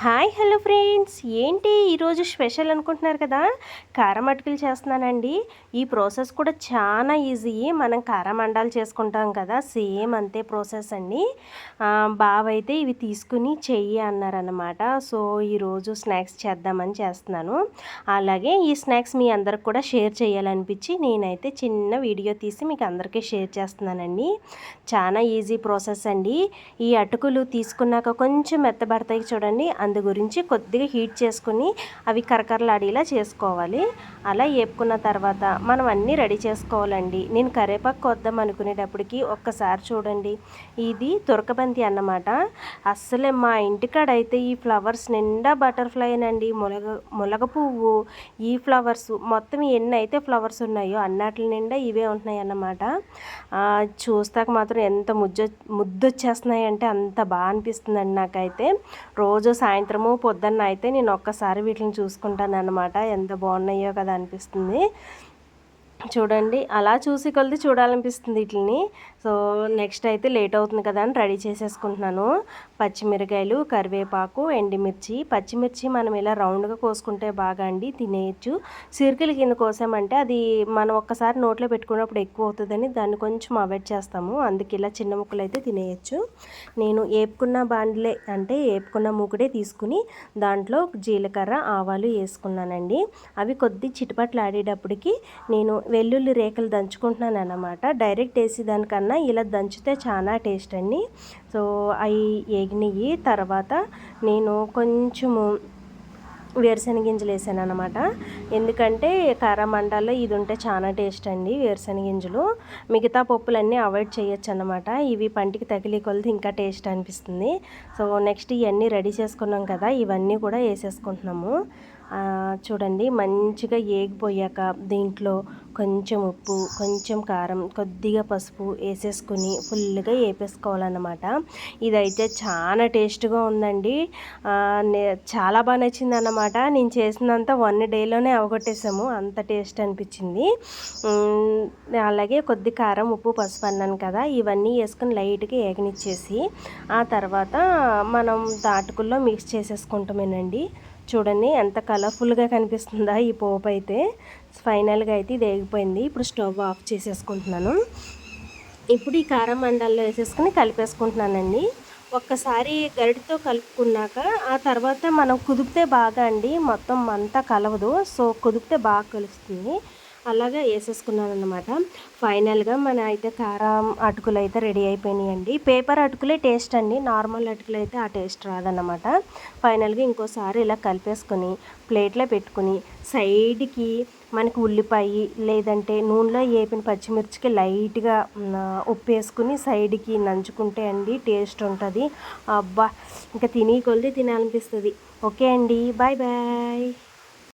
Hi hello friends. ఏంటి ఈరోజు special అనుకుంటున్నారు కదా? కారం అటుకులు చేస్తున్నానండి. ఈ ప్రాసెస్ కూడా చాలా ఈజీ. మనం కారం అండాలు చేసుకుంటాం కదా? సేమ్ అంతే ప్రాసెస్ అండి. బావ అయితే ఇవి తీసుకుని చెయ్యి అన్నారనమాట సో ఈరోజు స్నాక్స్ చేద్దామని చేస్తున్నాను. అలాగే ఈ స్నాక్స్ మీ అందరికి కూడా షేర్ చేయాలనిపించి నేనైతే చిన్న వీడియో తీసి మీకు అందరికీ షేర్ చేస్తున్నానండి. చాలా ఈజీ ప్రాసెస్ అండి. ఈ అటుకులు తీసుకున్నాక కొంచెం మెత్తబడతాయి చూడండి. అందు గురించి కొద్దిగా హీట్ చేసుకుని అవి కరకరలాడేలా చేసుకోవాలి. అలా వేపుకున్న తర్వాత మనం అన్నీ రెడీ చేసుకోవాలండి. నేను కరేపాకు కొద్దాం అనుకునేటప్పటికి ఒక్కసారి చూడండి. ఇది తురకబంతి అన్నమాట. అస్సలే మా ఇంటికాడ అయితే ఈ ఫ్లవర్స్ నిండా బటర్ఫ్లైనండి ములగ ములగ పువ్వు ఈ ఫ్లవర్స్ మొత్తం ఎన్ని అయితే ఫ్లవర్స్ ఉన్నాయో అన్నట్ల నిండా ఇవే ఉంటున్నాయి అన్నమాట. చూస్తాక మాత్రం ఎంత ముద్దు ముద్దొచ్చేస్తున్నాయి అంటే అంత బాగా అనిపిస్తుందండి నాకైతే. రోజు సాయంత్రం సాయంత్రము పొద్దున్న అయితే నేను ఒక్కసారి వీటిని చూసుకుంటాను అనమాట ఎంత బాగున్నాయో కదా అనిపిస్తుంది. చూడండి అలా చూసి కొలిది చూడాలనిపిస్తుంది వీటిని సో నెక్స్ట్ అయితే లేట్ అవుతుంది కదా అని రెడీ చేసేసుకుంటున్నాను. పచ్చిమిరకాయలు కరివేపాకు ఎండిమిర్చి. పచ్చిమిర్చి మనం ఇలా రౌండ్గా కోసుకుంటే బాగా అండి తినేయచ్చు. సిరికల కింద కోసామంటే అది మనం ఒక్కసారి నోట్లో పెట్టుకున్నప్పుడు ఎక్కువ అవుతుందని దాన్ని కొంచెం అవాయిడ్ చేస్తాము. అందుకే ఇలా చిన్న ముక్కలు అయితే తినేయచ్చు. నేను ఏపుకున్న బాండ్లే అంటే ఏపుకున్న మూకుడే తీసుకుని దాంట్లో జీలకర్ర ఆవాలు వేసుకున్నానండి. అవి కొద్ది చిటిపట్లు ఆడేటప్పటికి నేను వెల్లుల్లి రేఖలు దంచుకుంటున్నాను అన్నమాట డైరెక్ట్ వేసి దానికన్నా ఇలా దంచితే చాలా టేస్ట్ అండి. సో అవి ఎగినవి తర్వాత నేను కొంచెము వేరుశనగింజలు వేసాను అనమాట ఎందుకంటే కారమండాల్లో ఇది ఉంటే చాలా టేస్ట్ అండి వేరుశనగ గింజలు. మిగతా పప్పులన్నీ అవాయిడ్ చేయొచ్చు అనమాట ఇవి పంటికి తగిలి కొలిది ఇంకా టేస్ట్ అనిపిస్తుంది. సో నెక్స్ట్ ఇవన్నీ రెడీ చేసుకున్నాం కదా ఇవన్నీ కూడా వేసేసుకుంటున్నాము. చూడండి మంచిగా ఏగిపోయాక దీంట్లో కొంచెం ఉప్పు కొంచెం కారం కొద్దిగా పసుపు వేసేసుకుని ఫుల్గా వేపేసుకోవాలన్నమాట ఇదైతే చాలా టేస్ట్గా ఉందండి. చాలా బాగా నచ్చింది అన్నమాట నేను చేసినంత వన్ డేలోనే అవగొట్టేసాము అంత టేస్ట్ అనిపించింది. అలాగే కొద్ది కారం ఉప్పు పసుపు అన్నాను కదా ఇవన్నీ వేసుకొని లైట్గా ఏగనిచ్చేసి ఆ తర్వాత మనం దాటుకుల్లో మిక్స్ చేసేసుకుంటామేనండి. చూడండి ఎంత కలర్ఫుల్గా కనిపిస్తుందా ఈ పోపు అయితే ఫైనల్గా అయితే ఇది వేగిపోయింది. ఇప్పుడు స్టవ్ ఆఫ్ చేసేసుకుంటున్నాను. ఇప్పుడు ఈ కారం మండల్లో వేసేసుకుని కలిపేసుకుంటున్నానండి. ఒక్కసారి గరిటితో కలుపుకున్నాక ఆ తర్వాత మనం కుదిపితే బాగా అండి. మొత్తం అంతా కలవదు. సో కుదిపితే బాగా కలుస్తుంది. అలాగే వేసేసుకున్నాను అనమాట ఫైనల్గా మన అయితే కారం అటుకులు అయితే రెడీ అయిపోయినాయండి. పేపర్ అటుకులే టేస్ట్ అండి. నార్మల్ అటుకులు అయితే ఆ టేస్ట్ రాదన్నమాట. ఫైనల్గా ఇంకోసారి ఇలా కలిపేసుకొని ప్లేట్లో పెట్టుకుని సైడ్కి మనకి ఉల్లిపాయ లేదంటే నూనెలో వేపిన పచ్చిమిర్చికి లైట్గా ఉప్పు వేసుకుని సైడ్కి నంచుకుంటే అండి టేస్ట్ ఉంటుంది. అబ్బా! ఇంకా తిని కొలిది తినాలనిపిస్తుంది. ఓకే అండి. Bye bye.